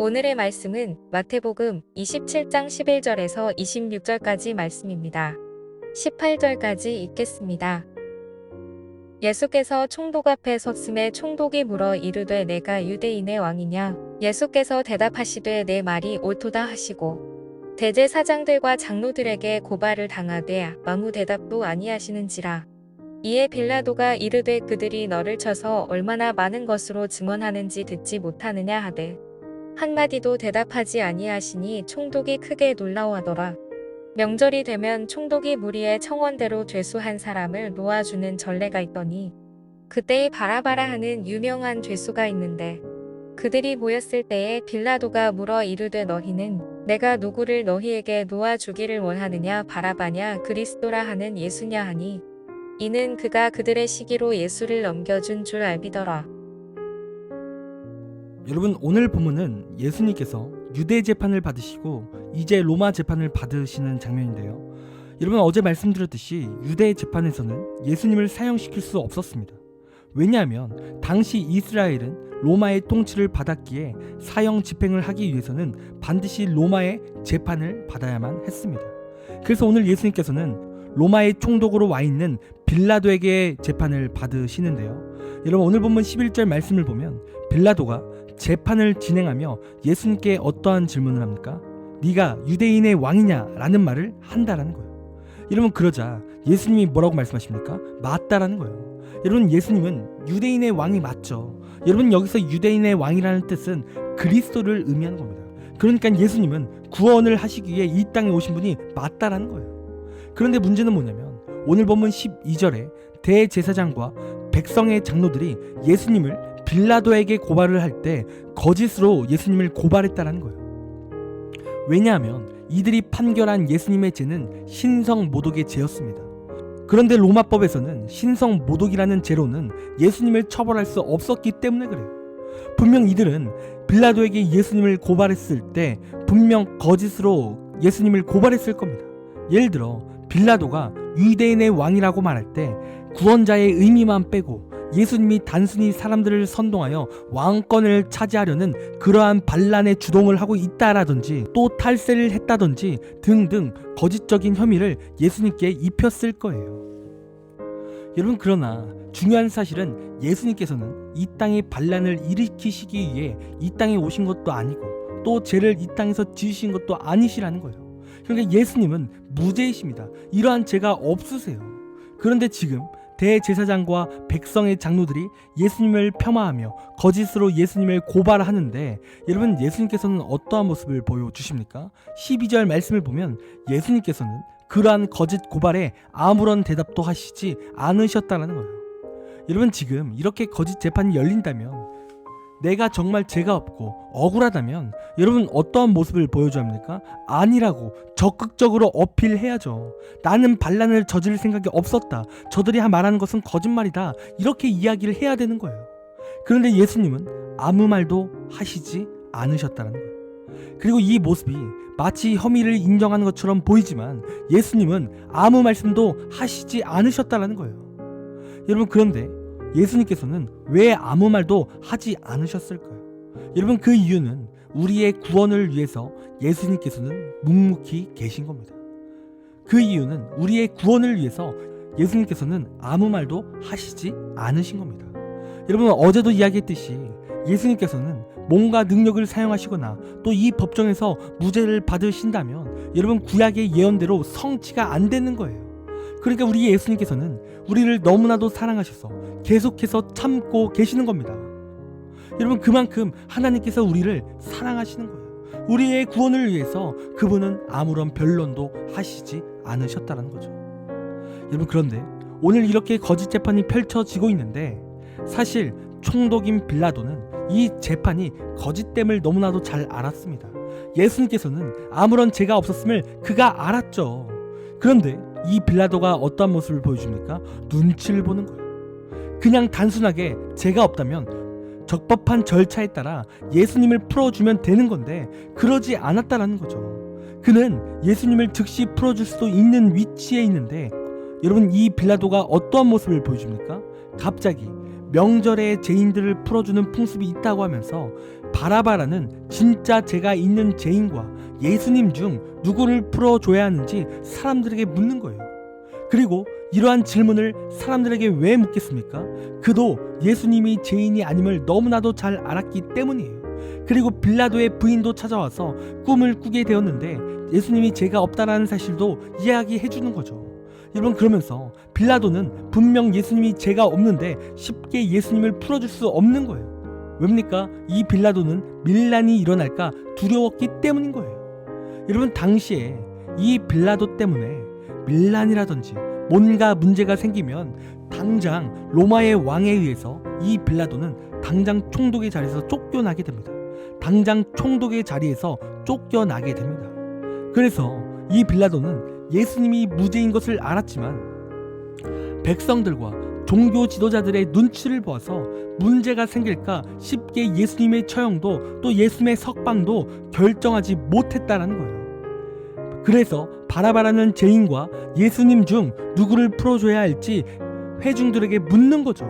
오늘의 말씀은 마태복음 27장 11절에서 26절까지 말씀입니다. 18절까지 읽겠습니다. 예수께서 총독 앞에 섰음에 총독이 물어 이르되 내가 유대인의 왕이냐? 예수께서 대답하시되 내 말이 옳도다 하시고 대제사장들과 장로들에게 고발을 당하되 아무 대답도 아니하시는지라. 이에 빌라도가 이르되 그들이 너를 쳐서 얼마나 많은 것으로 증언하는지 듣지 못하느냐 하되 한마디도 대답하지 아니하시니 총독이 크게 놀라워하더라. 명절이 되면 총독이 무리의 청원대로 죄수한 사람을 놓아주는 전례가 있더니 그때의 바라바라 하는 유명한 죄수가 있는데 그들이 모였을 때에 빌라도가 물어 이르되 너희는 내가 누구를 너희에게 놓아주기를 원하느냐 바라바냐 그리스도라 하는 예수냐 하니 이는 그가 그들의 시기로 예수를 넘겨준 줄 알비더라. 여러분 오늘 본문은 예수님께서 유대 재판을 받으시고 이제 로마 재판을 받으시는 장면인데요. 여러분 어제 말씀드렸듯이 유대 재판에서는 예수님을 사형시킬 수 없었습니다. 왜냐하면 당시 이스라엘은 로마의 통치를 받았기에 사형 집행을 하기 위해서는 반드시 로마의 재판을 받아야만 했습니다. 그래서 오늘 예수님께서는 로마의 총독으로 와 있는 빌라도에게 재판을 받으시는데요. 여러분 오늘 본문 11절 말씀을 보면 빌라도가 재판을 진행하며 예수님께 어떠한 질문을 합니까? 네가 유대인의 왕이냐라는 말을 한다라는 거예요. 여러분 그러자 예수님이 뭐라고 말씀하십니까? 맞다라는 거예요. 여러분 예수님은 유대인의 왕이 맞죠. 여러분 여기서 유대인의 왕이라는 뜻은 그리스도를 의미하는 겁니다. 그러니까 예수님은 구원을 하시기 위해 이 땅에 오신 분이 맞다라는 거예요. 그런데 문제는 뭐냐면 오늘 본문 12절에 대제사장과 백성의 장로들이 예수님을 빌라도에게 고발을 할 때 거짓으로 예수님을 고발했다라는 거예요. 왜냐하면 이들이 판결한 예수님의 죄는 신성 모독의 죄였습니다. 그런데 로마법에서는 신성 모독이라는 죄로는 예수님을 처벌할 수 없었기 때문에 그래요. 분명 이들은 빌라도에게 예수님을 고발했을 때 분명 거짓으로 예수님을 고발했을 겁니다. 예를 들어 빌라도가 유대인의 왕이라고 말할 때 구원자의 의미만 빼고 예수님이 단순히 사람들을 선동하여 왕권을 차지하려는 그러한 반란의 주동을 하고 있다라든지 또 탈세를 했다든지 등등 거짓적인 혐의를 예수님께 입혔을 거예요. 여러분 그러나 중요한 사실은 예수님께서는 이 땅에 반란을 일으키시기 위해 이 땅에 오신 것도 아니고 또 죄를 이 땅에서 지으신 것도 아니시라는 거예요. 그러니까 예수님은 무죄이십니다. 이러한 죄가 없으세요. 그런데 지금 대제사장과 백성의 장로들이 예수님을 폄하하며 거짓으로 예수님을 고발하는데 여러분 예수님께서는 어떠한 모습을 보여주십니까? 12절 말씀을 보면 예수님께서는 그러한 거짓 고발에 아무런 대답도 하시지 않으셨다는 거예요. 여러분 지금 이렇게 거짓 재판이 열린다면 내가 정말 죄가 없고 억울하다면 여러분 어떠한 모습을 보여줘야 합니까? 아니라고 적극적으로 어필해야죠. 나는 반란을 저지를 생각이 없었다. 저들이 말하는 것은 거짓말이다. 이렇게 이야기를 해야 되는 거예요. 그런데 예수님은 아무 말도 하시지 않으셨다는 거예요. 그리고 이 모습이 마치 혐의를 인정하는 것처럼 보이지만 예수님은 아무 말씀도 하시지 않으셨다는 거예요. 여러분 그런데 예수님께서는 왜 아무 말도 하지 않으셨을까요? 여러분 그 이유는 우리의 구원을 위해서 예수님께서는 묵묵히 계신 겁니다. 그 이유는 우리의 구원을 위해서 예수님께서는 아무 말도 하시지 않으신 겁니다. 여러분 어제도 이야기했듯이 예수님께서는 뭔가 능력을 사용하시거나 또 이 법정에서 무죄를 받으신다면 여러분 구약의 예언대로 성취가 안 되는 거예요. 그러니까 우리 예수님께서는 우리를 너무나도 사랑하셔서 계속해서 참고 계시는 겁니다. 여러분 그만큼 하나님께서 우리를 사랑하시는 거예요. 우리의 구원을 위해서 그분은 아무런 변론도 하시지 않으셨다는 거죠. 여러분 그런데 오늘 이렇게 거짓 재판이 펼쳐지고 있는데 사실 총독인 빌라도는 이 재판이 거짓됨을 너무나도 잘 알았습니다. 예수님께서는 아무런 죄가 없었음을 그가 알았죠. 그런데 이 빌라도가 어떠한 모습을 보여줍니까? 눈치를 보는 거예요. 그냥 단순하게 죄가 없다면 적법한 절차에 따라 예수님을 풀어주면 되는 건데 그러지 않았다라는 거죠. 그는 예수님을 즉시 풀어줄 수도 있는 위치에 있는데 여러분 이 빌라도가 어떠한 모습을 보여줍니까? 갑자기 명절에 죄인들을 풀어주는 풍습이 있다고 하면서 바라바라는 진짜 죄가 있는 죄인과 예수님 중 누구를 풀어줘야 하는지 사람들에게 묻는 거예요. 그리고 이러한 질문을 사람들에게 왜 묻겠습니까? 그도 예수님이 죄인이 아님을 너무나도 잘 알았기 때문이에요. 그리고 빌라도의 부인도 찾아와서 꿈을 꾸게 되었는데 예수님이 죄가 없다라는 사실도 이야기해 주는 거죠. 여러분 그러면서 빌라도는 분명 예수님이 죄가 없는데 쉽게 예수님을 풀어줄 수 없는 거예요. 왜입니까? 이 빌라도는 밀란이 일어날까 두려웠기 때문인 거예요. 여러분 당시에 이 빌라도 때문에 밀란이라든지 뭔가 문제가 생기면 당장 로마의 왕에 의해서 이 빌라도는 당장 총독의 자리에서 쫓겨나게 됩니다. 당장 총독의 자리에서 쫓겨나게 됩니다. 그래서 이 빌라도는 예수님이 무죄인 것을 알았지만 백성들과 종교 지도자들의 눈치를 보아서 문제가 생길까 쉽게 예수님의 처형도 또 예수님의 석방도 결정하지 못했다라는 거예요. 그래서 바라바라는 죄인과 예수님 중 누구를 풀어줘야 할지 회중들에게 묻는 거죠.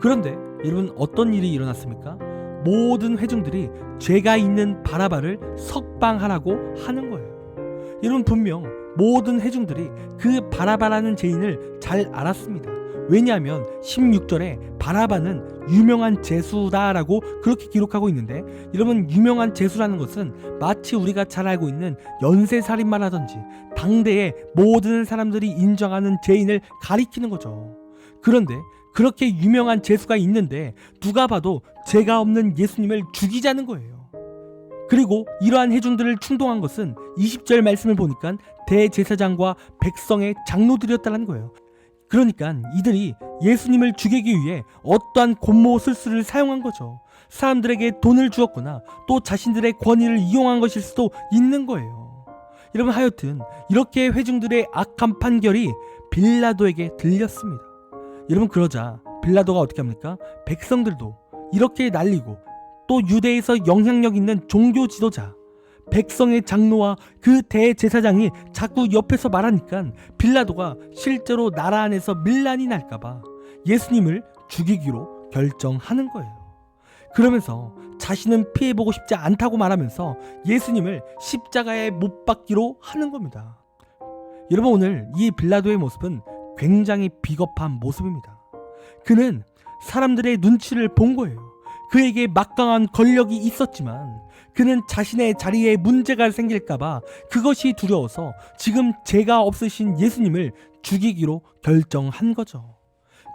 그런데 여러분 어떤 일이 일어났습니까? 모든 회중들이 죄가 있는 바라바를 석방하라고 하는 거예요. 여러분 분명 모든 회중들이 그 바라바라는 죄인을 잘 알았습니다. 왜냐하면 16절에 바라바는 유명한 죄수다라고 그렇게 기록하고 있는데 여러분 유명한 죄수라는 것은 마치 우리가 잘 알고 있는 연쇄살인마라든지 당대의 모든 사람들이 인정하는 죄인을 가리키는 거죠. 그런데 그렇게 유명한 죄수가 있는데 누가 봐도 죄가 없는 예수님을 죽이자는 거예요. 그리고 이러한 해중들을 충동한 것은 20절 말씀을 보니까 대제사장과 백성의 장로들이었다는 거예요. 그러니까 이들이 예수님을 죽이기 위해 어떠한 곤모 술수를 사용한 거죠. 사람들에게 돈을 주었거나 또 자신들의 권위를 이용한 것일 수도 있는 거예요. 여러분 하여튼 이렇게 회중들의 악한 판결이 빌라도에게 들렸습니다. 여러분 그러자 빌라도가 어떻게 합니까? 백성들도 이렇게 날리고 또 유대에서 영향력 있는 종교 지도자 백성의 장로와 그 대제사장이 자꾸 옆에서 말하니까 빌라도가 실제로 나라 안에서 밀란이 날까봐 예수님을 죽이기로 결정하는 거예요. 그러면서 자신은 피해보고 싶지 않다고 말하면서 예수님을 십자가에 못 박기로 하는 겁니다. 여러분 오늘 이 빌라도의 모습은 굉장히 비겁한 모습입니다. 그는 사람들의 눈치를 본 거예요. 그에게 막강한 권력이 있었지만 그는 자신의 자리에 문제가 생길까봐 그것이 두려워서 지금 죄가 없으신 예수님을 죽이기로 결정한 거죠.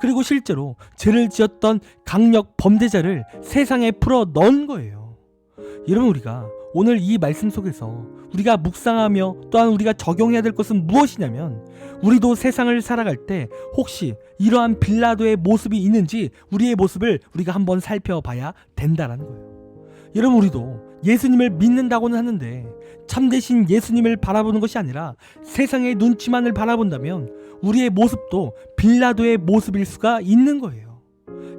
그리고 실제로 죄를 지었던 강력 범죄자를 세상에 풀어 넣은 거예요. 여러분 우리가 오늘 이 말씀 속에서 우리가 묵상하며 또한 우리가 적용해야 될 것은 무엇이냐면 우리도 세상을 살아갈 때 혹시 이러한 빌라도의 모습이 있는지 우리의 모습을 우리가 한번 살펴봐야 된다라는 거예요. 여러분 우리도 예수님을 믿는다고는 하는데 참되신 예수님을 바라보는 것이 아니라 세상의 눈치만을 바라본다면 우리의 모습도 빌라도의 모습일 수가 있는 거예요.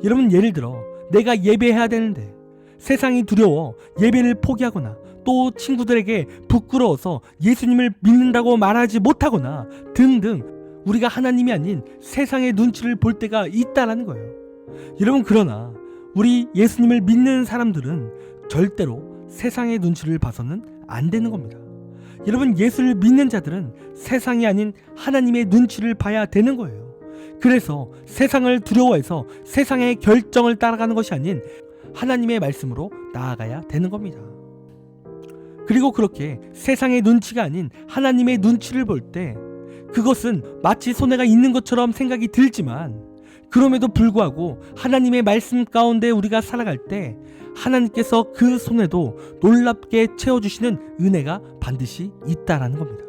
여러분 예를 들어 내가 예배해야 되는데 세상이 두려워 예배를 포기하거나 또 친구들에게 부끄러워서 예수님을 믿는다고 말하지 못하거나 등등 우리가 하나님이 아닌 세상의 눈치를 볼 때가 있다라는 거예요. 여러분 그러나 우리 예수님을 믿는 사람들은 절대로 세상의 눈치를 봐서는 안 되는 겁니다. 여러분 예수를 믿는 자들은 세상이 아닌 하나님의 눈치를 봐야 되는 거예요. 그래서 세상을 두려워해서 세상의 결정을 따라가는 것이 아닌 하나님의 말씀으로 나아가야 되는 겁니다. 그리고 그렇게 세상의 눈치가 아닌 하나님의 눈치를 볼 때 그것은 마치 손해가 있는 것처럼 생각이 들지만 그럼에도 불구하고 하나님의 말씀 가운데 우리가 살아갈 때 하나님께서 그 손에도 놀랍게 채워주시는 은혜가 반드시 있다라는 겁니다.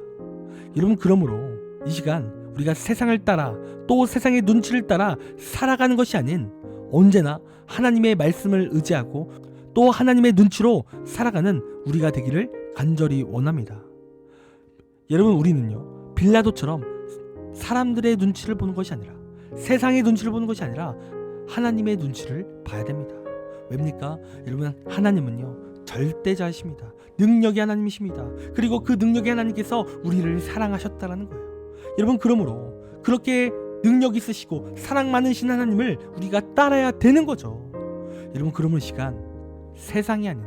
여러분 그러므로 이 시간 우리가 세상을 따라 또 세상의 눈치를 따라 살아가는 것이 아닌 언제나 하나님의 말씀을 의지하고 또 하나님의 눈치로 살아가는 우리가 되기를 간절히 원합니다. 여러분 우리는요 빌라도처럼 사람들의 눈치를 보는 것이 아니라 세상의 눈치를 보는 것이 아니라 하나님의 눈치를 봐야 됩니다. 왜입니까? 여러분 하나님은요 절대자이십니다. 능력이 하나님이십니다. 그리고 그 능력의 하나님께서 우리를 사랑하셨다라는 거예요. 여러분 그러므로 그렇게 능력 있으시고 사랑 많으신 하나님을 우리가 따라야 되는 거죠. 여러분 그러면 이 시간 세상이 아닌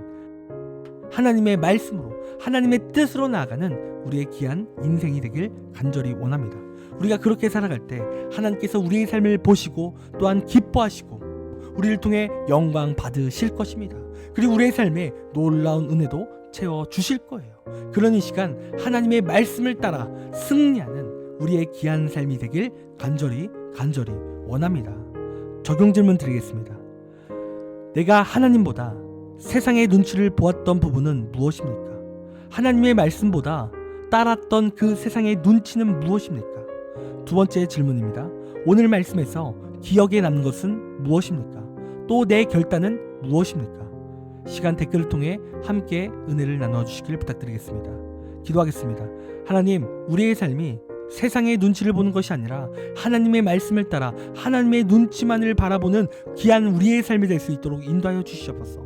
하나님의 말씀으로 하나님의 뜻으로 나아가는 우리의 귀한 인생이 되길 간절히 원합니다. 우리가 그렇게 살아갈 때 하나님께서 우리의 삶을 보시고 또한 기뻐하시고 우리를 통해 영광 받으실 것입니다. 그리고 우리의 삶에 놀라운 은혜도 채워 주실 거예요. 그런 이 시간 하나님의 말씀을 따라 승리하는 우리의 귀한 삶이 되길 간절히 간절히 원합니다. 적용 질문 드리겠습니다. 내가 하나님보다 세상의 눈치를 보았던 부분은 무엇입니까? 하나님의 말씀보다 따랐던 그 세상의 눈치는 무엇입니까? 두 번째 질문입니다. 오늘 말씀에서 기억에 남는 것은 무엇입니까? 또 내 결단은 무엇입니까? 시간 댓글을 통해 함께 은혜를 나눠 주시길 부탁드리겠습니다. 기도하겠습니다. 하나님, 우리의 삶이 세상의 눈치를 보는 것이 아니라 하나님의 말씀을 따라 하나님의 눈치만을 바라보는 귀한 우리의 삶이 될 수 있도록 인도하여 주시옵소서.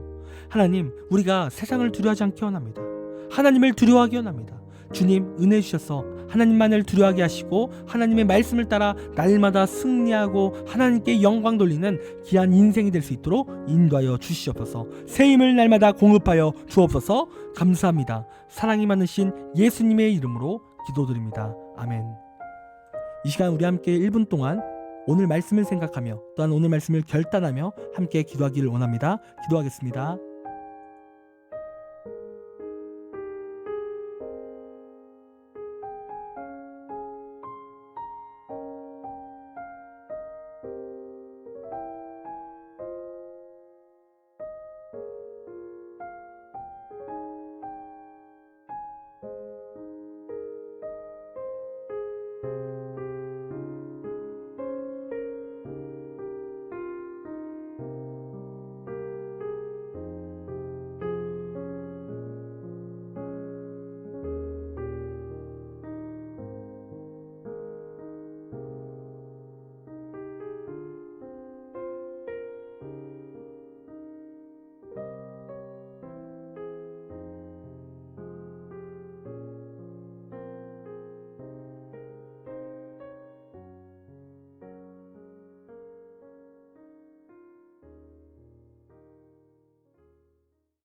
하나님, 우리가 세상을 두려워하지 않게 원합니다. 하나님을 두려워하기 원합니다. 주님 은혜 주셔서 하나님만을 두려워하게 하시고 하나님의 말씀을 따라 날마다 승리하고 하나님께 영광 돌리는 귀한 인생이 될 수 있도록 인도하여 주시옵소서. 새 힘을 날마다 공급하여 주옵소서. 감사합니다. 사랑이 많으신 예수님의 이름으로 기도드립니다. 아멘. 이 시간 우리 함께 1분 동안 오늘 말씀을 생각하며 또한 오늘 말씀을 결단하며 함께 기도하기를 원합니다. 기도하겠습니다.